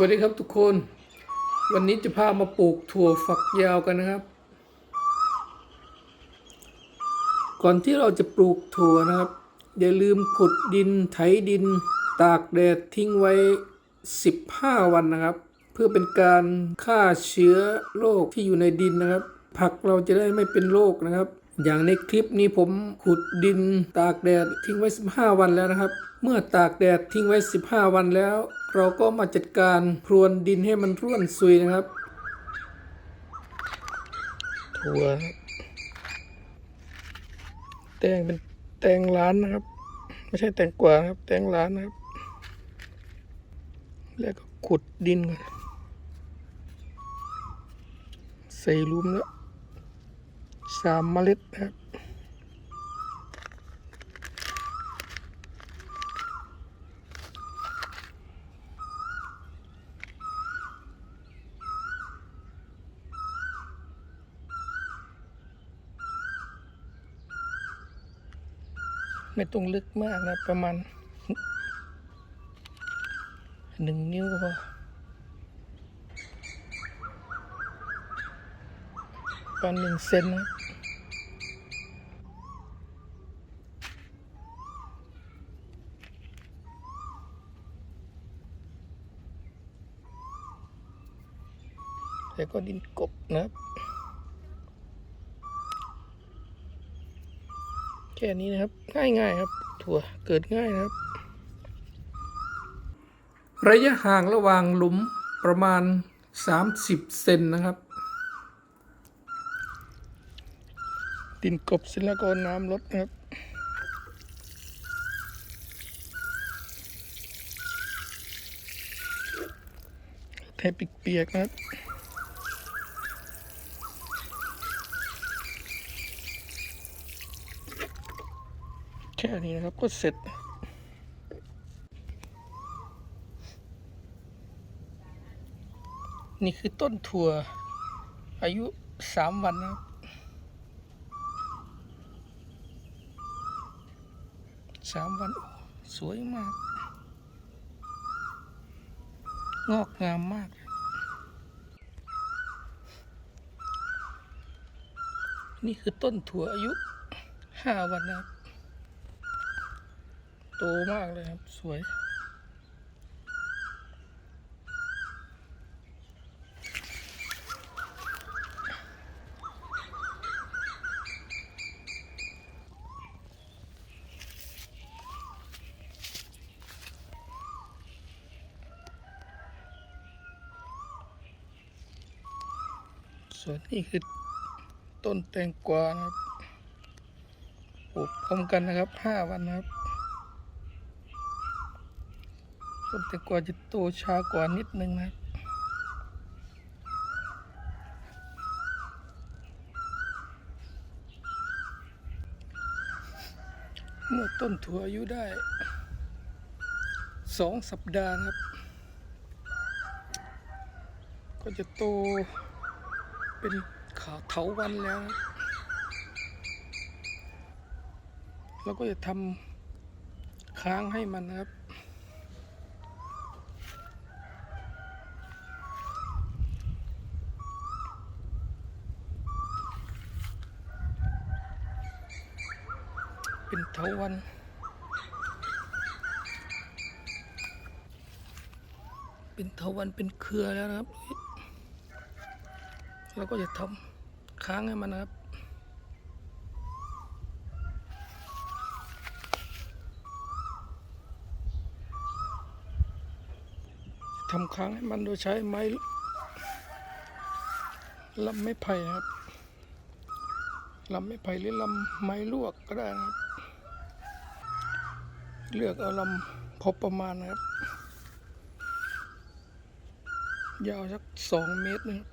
วัสดีครับทุกคน วันนี้จะพามาปลูกถั่วฝักยาวกันนะครับ ก่อนที่เราจะปลูกถั่วนะครับ อย่าลืมขุดดินไถดิน ตากแดดทิ้งไว้ 15 วันนะครับ เพื่อเป็นการฆ่าเชื้อโรคที่อยู่ในดินนะครับ ผักเราจะได้ไม่เป็นโรคนะครับ อย่างในคลิปนี้ผมขุดดินตากแดดทิ้งไว้ 15 วันแล้วนะครับ เมื่อตากแดดทิ้งไว้ 15 วันแล้ว เราก็มาจัดการพรวนดินให้มันร่วนซุยนะครับถั่วแตงเป็นแตงล้านนะครับ ไม่ใช่แตงกวาครับ แตงล้านนะครับ แล้วก็ขุดดินก่อนใส่ลุมแล้ว สามเมล็ดนะครับไม่ต้องลึกมากนะประมาณหนึ่งนิ้วก็พอประมาณหนึ่งเซนนะ แล้วก็ดินกบนะครับ แค่นี้นะครับ ง่ายๆครับ ถั่วเกิดง่ายนะครับ ระยะห่างระหว่างหลุมประมาณ 30 เซนนะครับ ดินกบเสร็จแล้วก็น้ำลดนะครับให้เปียกๆนะครับ ค่นี้นะครับก็เสร็จ นี่คือต้นถั่ว อายุสามวันนะครับ สามวัน สวยมาก งอกงามมากนี่คือต้นถั่วอายุห้าวันนะครับ โตมากเลยครับ สวยส่วนนี้คือต้นแตงกวานะครับปลูกพร้อมกันนะครับห้าวันนะครับ ต้นแตงกวาจะโตช้ากว่านิดนึงนะเมื่อต้นถั่วอายุได้สองสัปดาห์ครับ ก็จะโตเป็นขาเถาวันแล้วแล้วก็จะทำค้างให้มันนะครับ เป็นเถาวันเป็นเถาวันเป็นเครือแล้วนะครับ เราก็จะทำค้างให้มันนะครับทำค้างให้มันโดยใช้ไม้ลำไม้ไผ่ครับ ลำไม้ไผ่หรือลำไม้ลวกก็ได้นะครับ เลือกเอาลำพอประมาณนะครับ ยาวสักสองเมตรนะครับ